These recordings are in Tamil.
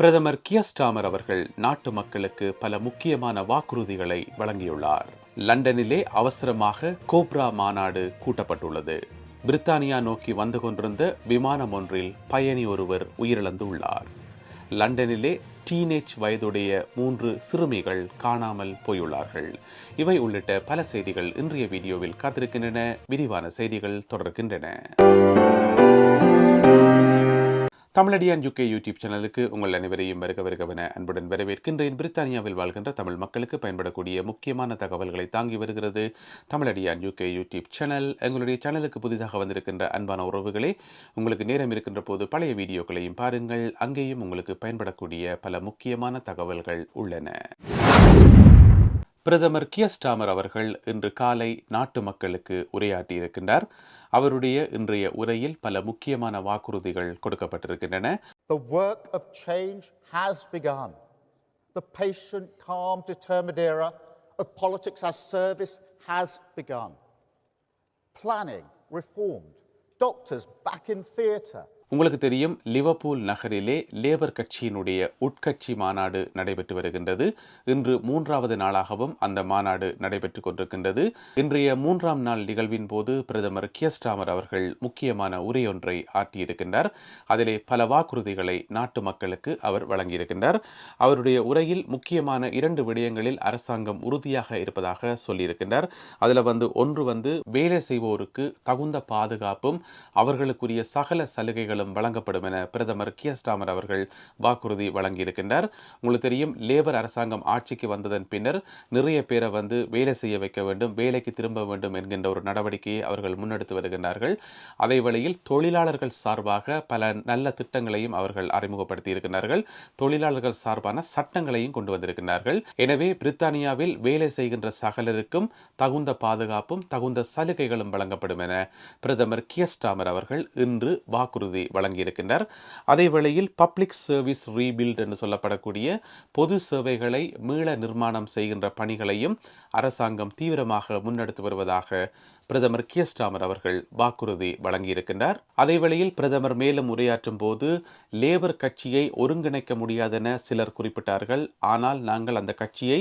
பிரதமர் கியஸ்டாமர் அவர்கள் நாட்டு மக்களுக்கு பல முக்கியமான வாக்குறுதிகளை வழங்கியுள்ளார். லண்டனிலே அவசரமாக கோப்ரா மாநாடு கூட்டப்பட்டுள்ளது. பிரித்தானியா நோக்கி வந்து கொண்டிருந்த விமானம் ஒன்றில் பயணி ஒருவர் உயிரிழந்துள்ளார். லண்டனிலே டீனேஜ் வயதுடைய மூன்று சிறுமிகள் காணாமல் போயுள்ளார்கள். இவை உள்ளிட்ட பல செய்திகள் இன்றைய வீடியோவில் காத்திருக்கின்றன. விரிவான செய்திகள் தொடர்கின்றன. தமிழடியான் யூகே யூடியூப் சேனலுக்கு உங்கள் அனைவரையும் வருக வருகவென அன்புடன் வரவேற்கின்றேன். பிரித்தானியாவில் வாழ்கின்ற தமிழ் மக்களுக்கு பயன்படக்கூடிய முக்கியமான தகவல்களை தாங்கி வருகிறது தமிழடியான் யூகே யூடியூப் சேனல் எங்களுடைய சேனலுக்கு புதிதாக வந்திருக்கின்ற அன்பான உறவுகளே உங்களுக்கு நேரம் இருக்கின்ற போது பழைய வீடியோக்களையும் பாருங்கள். அங்கேயும் உங்களுக்கு பயன்படக்கூடிய பல முக்கியமான தகவல்கள் உள்ளன. பிரதமர் கியஸ்டாமர் அவர்கள் இன்று காலை நாட்டு மக்களுக்கு உரையாற்றியிருக்கின்றார். அவருடைய இன்றைய உரையில் பல முக்கியமான வாக்குறுதிகள் கொடுக்கப்பட்டிருக்கின்றன The work of change has begun. The patient, calm, determined era of politics as service has begun. Planning reformed, doctors back in theatre, உங்களுக்கு தெரியும் லிவர்பூல் நகரிலே லேபர் கட்சியினுடைய உட்கட்சி மாநாடு நடைபெற்று வருகின்றது. இன்று மூன்றாவது நாளாகவும் அந்த மாநாடு நடைபெற்று கொண்டிருக்கின்றது. இன்றைய மூன்றாம் நாள் நிகழ்வின் போது பிரதமர் கியஸ்டாமர் அவர்கள் முக்கியமான உரையொன்றை ஆற்றியிருக்கின்றார். அதிலே பல வாக்குறுதிகளை நாட்டு மக்களுக்கு அவர் வழங்கியிருக்கின்றார். அவருடைய உரையில் முக்கியமான இரண்டு விடயங்களில் அரசாங்கம் உறுதியாக இருப்பதாக சொல்லியிருக்கின்றார். அதில் வந்து ஒன்று வந்து வேலை செய்வோருக்கு தகுந்த பாதுகாப்பும் அவர்களுக்குரிய சகல சலுகைகளும் வழங்கப்படும் என பிரதமர் கியஸ்டாமர் அவர்கள் வாக்குறுதி வழங்கியிருக்கின்றார். உங்களுக்கு தெரியும் லேபர் அரசாங்கம் ஆட்சிக்கு வந்ததன் பின்னர் நிறைய பேரை வந்து வேலை செய்ய வைக்க வேண்டும் வேலைக்கு திரும்ப வேண்டும் என்கின்ற ஒரு நடவடிக்கையை அவர்கள் முன்னெடுத்து வருகின்றார்கள். அதே வழியில் தொழிலாளர்கள் சார்பாக பல நல்ல திட்டங்களையும் அவர்கள் அறிமுகப்படுத்தி இருக்கின்றார்கள் தொழிலாளர்கள் சார்பான சட்டங்களையும் கொண்டு வந்திருக்கின்றார்கள். எனவே பிரித்தானியாவில் வேலை செய்கின்ற சகலருக்கும் தகுந்த பாதுகாப்பும் தகுந்த சலுகைகளும் வழங்கப்படும் என பிரதமர் கியஸ்டாமர் அவர்கள் இன்று வாக்குறுதி வழங்கியிருக்கின்றார் அதே வேளையில் பப்ளிக் சர்வீஸ் ரீபில்ட் என்று சொல்லப்படக்கூடிய பொது சேவைகளை மீள நிர்மாணம் செய்கின்ற பணிகளையும் அரசாங்கம் தீவிரமாக முன்னெடுத்து வருவதாக பிரதமர் கியஸ்டாமர் அவர்கள் வாக்குறுதி வழங்கியிருக்கின்றார். அதேவேளையில் பிரதமர் மேலும் உரையாற்றும் போது லேபர் கட்சியை ஒருங்கிணைக்க முடியாதென சிலர் குறிப்பிட்டார்கள். ஆனால் நாங்கள் அந்த கட்சியை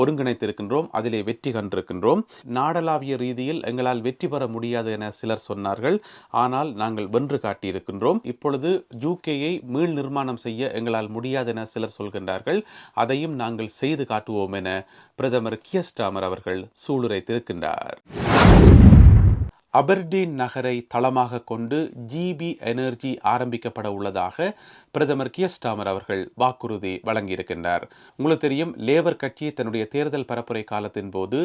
ஒருங்கிணைத்திருக்கின்றோம் அதிலே வெற்றி கண்டிருக்கின்றோம். நாடளாவிய ரீதியில் எங்களால் வெற்றி பெற முடியாது என சிலர் சொன்னார்கள். ஆனால் நாங்கள் வென்று காட்டியிருக்கின்றோம். இப்பொழுது யூகேயை மீள் நிர்மாணம் செய்ய எங்களால் முடியாது என சிலர் சொல்கின்றார்கள். அதையும் நாங்கள் செய்து காட்டுவோம் என பிரதமர் கியஸ்டாமர் அவர்கள் சூளுரைத்திருக்கின்றார். அபர்டீன் நகரை தளமாக கொண்டு ஜிபி எனர்ஜி ஆரம்பிக்கப்பட உள்ளதாக பிரதமர் கியஸ்டாமர் அவர்கள் வாக்குறுதி வழங்கியிருக்கின்றார். உங்களுக்கு தெரியும் லேபர் கட்சி தன்னுடைய தேர்தல் பரப்புரை காலத்தின் போது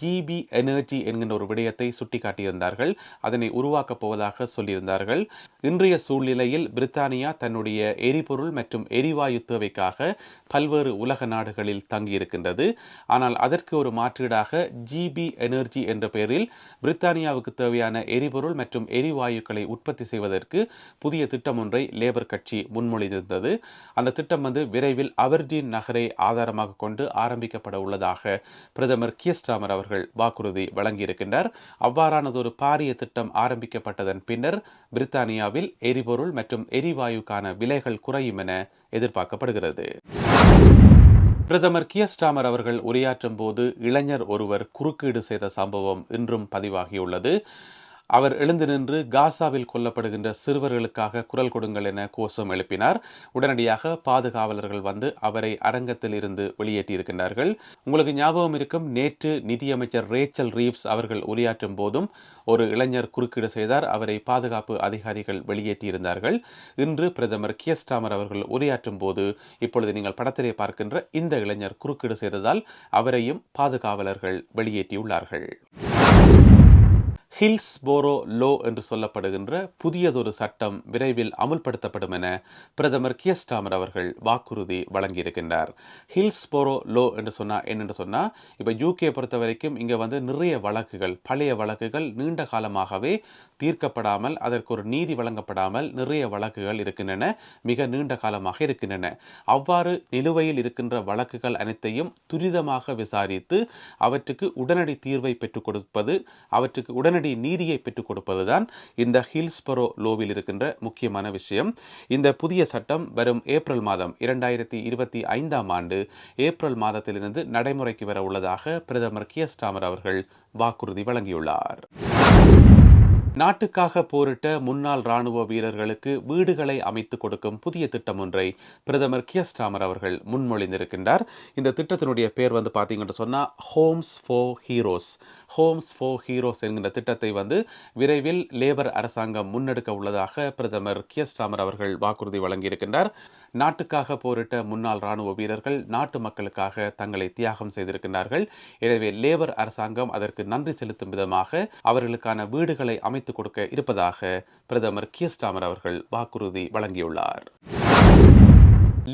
ஜிபி எனர்ஜி என்கின்ற ஒரு விடயத்தை சுட்டிக்காட்டியிருந்தார்கள். அதனை உருவாக்கப் போவதாக சொல்லியிருந்தார்கள். இன்றைய சூழ்நிலையில் பிரித்தானியா தன்னுடைய எரிபொருள் மற்றும் எரிவாயு தேவைக்காக பல்வேறு உலக நாடுகளில் தங்கியிருக்கின்றது. ஆனால் அதற்கு ஒரு மாற்றீடாக ஜிபி எனர்ஜி என்ற பெயரில் பிரித்தானியாவுக்கு தேவையான எரிபொருள் மற்றும் எரிவாயுக்களை உற்பத்தி செய்வதற்கு புதிய திட்டம் ஒன்றை லேபர் கட்சி முன்மொழிந்திருந்தது. அந்த திட்டம் வந்து விரைவில் அவர்தீன் நகரை ஆதாரமாக கொண்டு ஆரம்பிக்கப்பட உள்ளதாக பிரதமர் கியஸ்டாமர் அவர்கள் வாக்குறுதி வழங்கியிருக்கின்றார். அவ்வாறானதொரு பாரிய திட்டம் ஆரம்பிக்கப்பட்டதன் பின்னர் பிரித்தானியாவில் எரிபொருள் மற்றும் எரிவாயுக்கான விலைகள் குறையும் என எதிர்பார்க்கப்படுகிறது. பிரதமர் கியஸ்டாமர் அவர்கள் உரையாற்றும் போது இளைஞர் ஒருவர் குறுக்கீடு செய்த சம்பவம் இன்றும் பதிவாகியுள்ளது. அவர் எழுந்து நின்று காசாவில் கொல்லப்படுகின்ற சிறுவர்களுக்காக குரல் கொடுங்கள் என கோஷம் எழுப்பினார். உடனடியாக பாதுகாவலர்கள் வந்து அவரை அரங்கத்தில் இருந்து வெளியேற்றியிருக்கின்றார்கள். உங்களுக்கு ஞாபகம் இருக்கும் நேற்று நிதியமைச்சர் ரேச்சல் ரீவ்ஸ் அவர்கள் உரையாற்றும் போதும் ஒரு இளைஞர் குறுக்கீடு செய்தார். அவரை பாதுகாப்பு அதிகாரிகள் வெளியேற்றியிருந்தார்கள். இன்று பிரதமர் கியஸ்டாமர் அவர்கள் உரையாற்றும் போது இப்பொழுது நீங்கள் படத்திலே பார்க்கின்ற இந்த இளைஞர் குறுக்கீடு செய்ததால் அவரையும் பாதுகாவலர்கள் வெளியேற்றியுள்ளார்கள். ஹில்ஸ் போரோ லோ என்று சொல்லப்படுகின்ற புதியதொரு சட்டம் விரைவில் அமுல்படுத்தப்படும் என பிரதமர் கியஸ்டாமர் அவர்கள் வாக்குறுதி வழங்கியிருக்கின்றார். ஹில்ஸ்போரோ லோ என்று சொன்னால் என்னென்று சொன்னால் இப்போ யூகே பொறுத்த வரைக்கும் இங்கே வந்து நிறைய வழக்குகள் பழைய வழக்குகள் நீண்ட காலமாகவே தீர்க்கப்படாமல் அதற்கு ஒரு நீதி வழங்கப்படாமல் நிறைய வழக்குகள் இருக்கின்றன மிக நீண்ட காலமாக இருக்கின்றன. அவ்வாறு நிலுவையில் இருக்கின்ற வழக்குகள் அனைத்தையும் துரிதமாக விசாரித்து அவற்றுக்கு உடனடி தீர்வை பெற்றுக் கொடுப்பது அவற்றுக்கு உடனடி நேரடி நீதியை பெற்றுக் கொடுப்பதுதான் இந்த ஹில்ஸ்பரோ லோவில் இருக்கின்ற முக்கியமான விஷயம். இந்த புதிய சட்டம் வரும் ஏப்ரல் மாதம் இரண்டாயிரத்தி இருபத்தி ஐந்தாம் ஆண்டு ஏப்ரல் மாதத்திலிருந்து நடைமுறைக்கு வர உள்ளதாக பிரதமர் கியர் ஸ்டாமர் அவர்கள் வாக்குறுதி வழங்கியுள்ளார். நாட்டுக்காக போரிட்ட முன்னாள் ராணுவ வீரர்களுக்கு வீடுகளை அமைத்துக் கொடுக்கும் புதிய திட்டம் ஒன்றை பிரதமர் கியஸ்டாமர் அவர்கள் முன்மொழிந்திருக்கின்றார். இந்த திட்டத்தினுடைய பேர் வந்து பார்த்தீங்கன்னு சொன்னால் homes for heroes homes for heroes என்கின்ற திட்டத்தை வந்து விரைவில் லேபர் அரசாங்கம் முன்னெடுக்க உள்ளதாக பிரதமர் கியஸ்டாமர் அவர்கள் வாக்குறுதி வழங்கியிருக்கின்றார். நாட்டுக்காக போரிட்ட முன்னாள் ராணுவ வீரர்கள் நாட்டு மக்களுக்காக தங்களை தியாகம் செய்திருக்கின்றார்கள். எனவே லேபர் அரசாங்கம் அதற்கு நன்றி செலுத்தும் விதமாக அவர்களுக்கான வீடுகளை அமைத்துக் கொடுக்க இருப்பதாக பிரதமர் கியஸ்டாமர் அவர்கள் வாக்குறுதி வழங்கியுள்ளார்.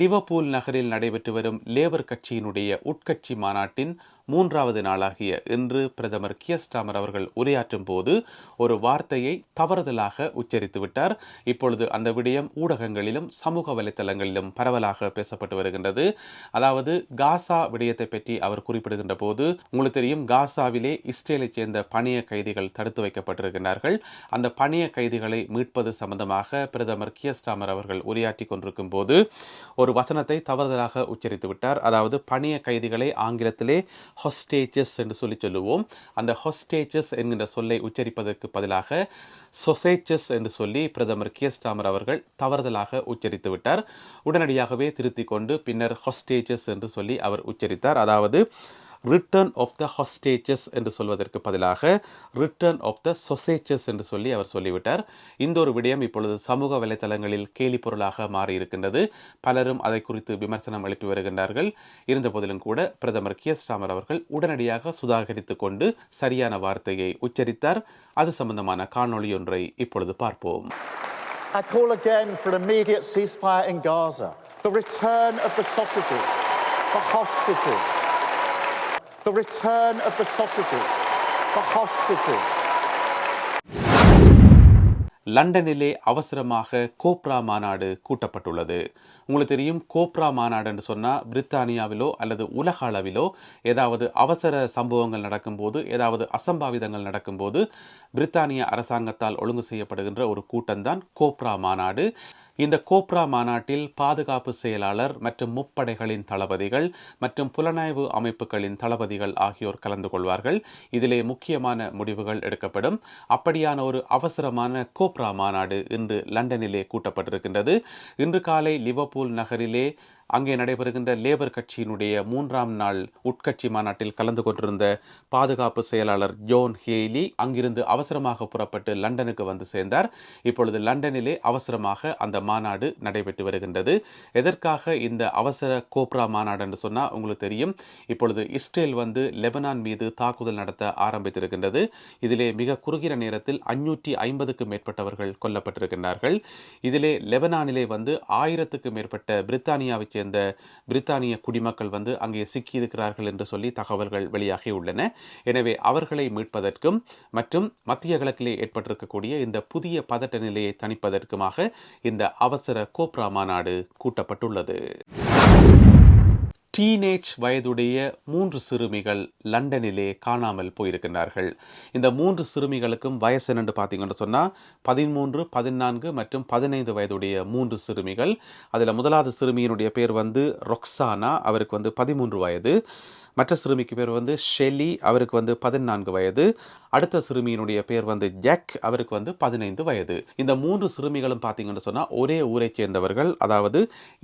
லிவர்பூல் நகரில் நடைபெற்று வரும் லேபர் கட்சியினுடைய உட்கட்சி மாநாட்டின் மூன்றாவது நாளாகிய இன்று பிரதமர் கியஸ்டாமர் அவர்கள் உரையாற்றும் போது ஒரு வார்த்தையை தவறுதலாக உச்சரித்து விட்டார். இப்பொழுது அந்த விடயம் ஊடகங்களிலும் சமூக வலைத்தளங்களிலும் பரவலாக பேசப்பட்டு வருகின்றது. அதாவது காசா விடயத்தை பற்றி அவர் குறிப்பிடுகின்ற போது உங்களுக்கு தெரியும் காசாவிலே இஸ்ரேலைச் சேர்ந்த பணிய கைதிகள் தடுத்து வைக்கப்பட்டிருக்கிறார்கள் அந்த பணிய கைதிகளை மீட்பது சம்பந்தமாக பிரதமர் கியஸ்டாமர் அவர்கள் உரையாற்றி கொண்டிருக்கும் போது ஒரு வசனத்தை தவறுதலாக உச்சரித்து விட்டார். அதாவது பணிய கைதிகளை ஆங்கிலத்திலே ஹொஸ்டேஜஸ் என்று சொல்லி சொல்லுவோம். அந்த ஹொஸ்டேஜஸ் என்கின்ற சொல்லை உச்சரிப்பதற்கு பதிலாக சொசேச்சஸ் என்று சொல்லி பிரதமர் கியஸ்டாமர் அவர்கள் தவறுதலாக உச்சரித்து விட்டார். உடனடியாகவே திருத்திக் கொண்டு பின்னர் ஹொஸ்டேஜஸ் என்று சொல்லி அவர் உச்சரித்தார். அதாவது ரிட்டர்ன் ஆஃப் த ஹொஸ்டேஜஸ் என்று சொல்வதற்கு பதிலாக ரிட்டர்ன் ஆஃப் த சொசேச்சஸ் என்று சொல்லி அவர் சொல்லிவிட்டார். இந்த ஒரு விடயம் இப்பொழுது சமூக வலைத்தளங்களில் கேலி பொருளாக மாறியிருக்கின்றது. பலரும் அதை குறித்து விமர்சனம் எழுப்பி வருகின்றார்கள். இருந்த போதிலும் கூட பிரதமர் கியஸ்டாமர் அவர்கள் உடனடியாக சுதாகரித்து கொண்டு சரியான வார்த்தையை உச்சரித்தார். அது சம்பந்தமான காணொளி ஒன்றை இப்பொழுது பார்ப்போம். I call again for an immediate ceasefire in Gaza, the return of the sausages, the hostages, the return of the sausages, the hostages. லண்டனிலே அவசரமாக கோப்ரா மாநாடு கூட்டப்பட்டுள்ளது உங்களுக்கு தெரியும் கோப்ரா மாநாடு என்று சொன்னால் பிரித்தானியாவிலோ அல்லது உலக அளவிலோ ஏதாவது அவசர சம்பவங்கள் நடக்கும்போது ஏதாவது அசம்பாவிதங்கள் நடக்கும்போது பிரித்தானிய அரசாங்கத்தால் ஒழுங்கு செய்யப்படுகின்ற ஒரு கூட்டம்தான் கோப்ரா மாநாடு இந்த கோப்ரா மாநாட்டில் பாதுகாப்பு செயலாளர் மற்றும் முப்படைகளின் தளபதிகள் மற்றும் புலனாய்வு அமைப்புகளின் தளபதிகள் ஆகியோர் கலந்து கொள்வார்கள். இதிலே முக்கியமான முடிவுகள் எடுக்கப்படும். அப்படியான ஒரு அவசரமான கோப்ரா மாநாடு இன்று லண்டனிலே கூட்டப்பட்டிருக்கின்றது. இன்று காலை லிவர்பூல் நகரிலே அங்கே நடைபெறுகின்ற லேபர் கட்சியினுடைய மூன்றாம் நாள் உட்கட்சி மாநாட்டில் கலந்து கொண்டிருந்த பாதுகாப்பு செயலாளர் ஜோன் ஹேலி அங்கிருந்து அவசரமாக புறப்பட்டு லண்டனுக்கு வந்து சேர்ந்தார். இப்பொழுது லண்டனிலே அவசரமாக அந்த மாநாடு நடைபெற்று வருகின்றது. எதற்காக இந்த அவசர கோப்ரா மாநாடு என்று சொன்னால் உங்களுக்கு தெரியும். இப்பொழுது இஸ்ரேல் வந்து லெபனான் மீது தாக்குதல் நடத்த ஆரம்பித்திருக்கின்றது. இதிலே மிக குறுகிய நேரத்தில் அஞ்சூற்றி ஐம்பதுக்கும் மேற்பட்டவர்கள் கொல்லப்பட்டிருக்கின்றார்கள். இதிலே லெபனானிலே வந்து ஆயிரத்துக்கு மேற்பட்ட பிரித்தானியாவை சேர்ந்த பிரித்தானிய குடிமக்கள் வந்து அங்கே சிக்கியிருக்கிறார்கள் என்று சொல்லி தகவல்கள் வெளியாகி உள்ளன. எனவே அவர்களை மீட்பதற்கும் மற்றும் மத்திய கிழக்கிலே ஏற்பட்டிருக்கக்கூடிய இந்த புதிய பதட்ட நிலையை தணிப்பதற்குமாக இந்த அவசர கோப்ரா மாநாடு கூட்டப்பட்டுள்ளது. டீனேஜ் வயதுடைய மூன்று சிறுமிகள் லண்டனிலே காணாமல் போயிருக்கின்றார்கள். இந்த மூன்று சிறுமிகளுக்கும் வயசு என்னென்று பார்த்தீங்கன்னு சொன்னால் பதிமூன்று பதினான்கு மற்றும் பதினைந்து வயதுடைய மூன்று சிறுமிகள். அதில் முதலாவது சிறுமியினுடைய பேர் வந்து ரொக்ஸானா அவருக்கு வந்து பதிமூன்று வயது. மற்ற சிறுமிக்கு பேர் வந்து ஷெல்லி அவருக்கு வந்து பதினான்கு வயது. அடுத்த சிறுமியினுடைய பேர் வந்து ஜாக் அவருக்கு வந்து பதினைந்து வயது. இந்த மூன்று சிறுமிகளும் பார்த்தீங்கன்னு சொன்னால் ஒரே ஊரைச் சேர்ந்தவர்கள். அதாவது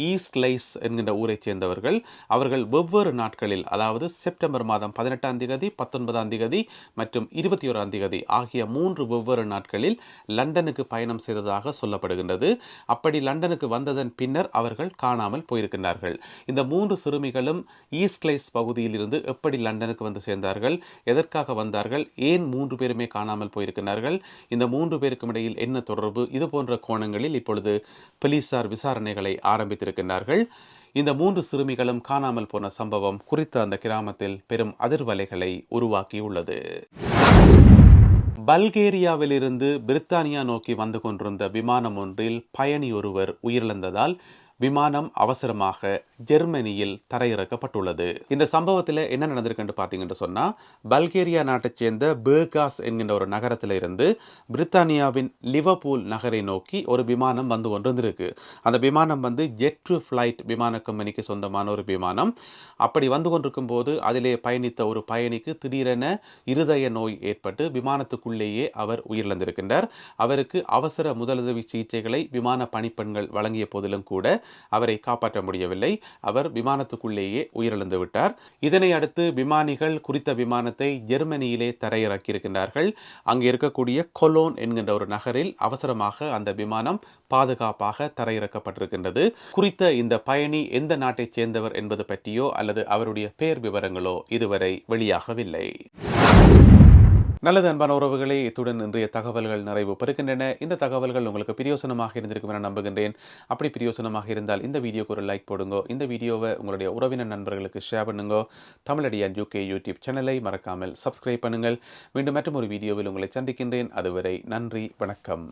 ஈஸ்ட் லைஸ் என்கின்ற ஊரைச் சேர்ந்தவர்கள். அவர்கள் வெவ்வேறு நாட்களில் அதாவது செப்டம்பர் மாதம் பதினெட்டாம் தேதி பத்தொன்பதாம் தேதி மற்றும் இருபத்தி ஓராம் தேதி ஆகிய மூன்று வெவ்வேறு நாட்களில் லண்டனுக்கு பயணம் செய்ததாக சொல்லப்படுகின்றது. அப்படி லண்டனுக்கு வந்ததன் பின்னர் அவர்கள் காணாமல் போயிருக்கின்றார்கள். இந்த மூன்று சிறுமிகளும் ஈஸ்ட் லைஸ் பகுதியில் இருந்து எப்படி லண்டனுக்கு வந்து சேர்ந்தார்கள் எதற்காக வந்தார்கள் ஏன் மூன்று பேருமே காணாமல் போயிருக்கிறார்கள் இந்த மூன்று பேருக்கும் இடையில் என்ன தொடர்பு இது போன்ற கோணங்களில் இப்பொழுது போலீசார் விசாரணைகளை ஆரம்பித்திருக்கிறார்கள். இந்த மூன்று சிறுமிகளும் காணாமல் போன சம்பவம் குறித்த அந்த கிராமத்தில் பெரும் அதிர்வலைகளை உருவாக்கியுள்ளது. பல்கேரியாவிலிருந்து பிரித்தானியா நோக்கி வந்து கொண்டிருந்த விமானம் ஒன்றில் பயணி ஒருவர் உயிரிழந்ததால் விமானம் அவசரமாக ஜெர்மனியில் தரையிறக்கப்பட்டுள்ளது. இந்த சம்பவத்தில் என்ன நடந்திருக்குன்னு பார்த்தீங்கன்னு சொன்னால் பல்கேரியா நாட்டைச் சேர்ந்த பேர்காஸ் என்கின்ற ஒரு நகரத்தில் இருந்து பிரித்தானியாவின் லிவர்பூல் நகரை நோக்கி ஒரு விமானம் வந்து கொண்டிருந்திருக்கு. அந்த விமானம் வந்து ஜெட் ஃப்ளைட் விமான கம்பெனிக்கு சொந்தமான ஒரு விமானம். அப்படி வந்து கொண்டிருக்கும் போது அதிலே பயணித்த ஒரு பயணிக்கு திடீரென இருதய நோய் ஏற்பட்டு விமானத்துக்குள்ளேயே அவர் உயிரிழந்திருக்கின்றார். அவருக்கு அவசர முதலுதவி சிகிச்சைகளை விமான பணிப்பெண்கள் வழங்கிய போதிலும் கூட அவரை காப்பாற்ற முடியவில்லை. அவர் விமானத்துக்குள்ளேயே உயிரிழந்து விட்டார். இதனை அடுத்து விமானிகள் குறித்த விமானத்தை ஜெர்மனியிலே தரையிறக்கியிருக்கின்றார்கள். அங்கு இருக்கக்கூடிய கொலோன் என்கின்ற ஒரு நகரில் அவசரமாக அந்த விமானம் பாதுகாப்பாக தரையிறக்கப்பட்டிருக்கின்றது. குறித்த இந்த பயணி எந்த நாட்டைச் சேர்ந்தவர் என்பது பற்றியோ அல்லது அவருடைய பெயர் விவரங்களோ இதுவரை வெளியாகவில்லை. நல்லது அன்பான உறவுகளே இத்துடன் இன்றைய தகவல்கள் நிறைவு பெறுகின்றன. இந்த தகவல்கள் உங்களுக்கு பிரியோசனமாக இருந்திருக்கும் என நம்புகின்றேன். அப்படி பிரியோசனமாக இருந்தால் இந்த வீடியோக்கு ஒரு லைக் போடுங்க. இந்த வீடியோவை உங்களுடைய உறவினர் நண்பர்களுக்கு ஷேர் பண்ணுங்க. தமிழடியான் யூகே யூடியூப் சேனலை மறக்காமல் சப்ஸ்கிரைப் பண்ணுங்கள். மீண்டும் மற்றும் ஒரு வீடியோவில் உங்களை சந்திக்கின்றேன். அதுவரை நன்றி வணக்கம்.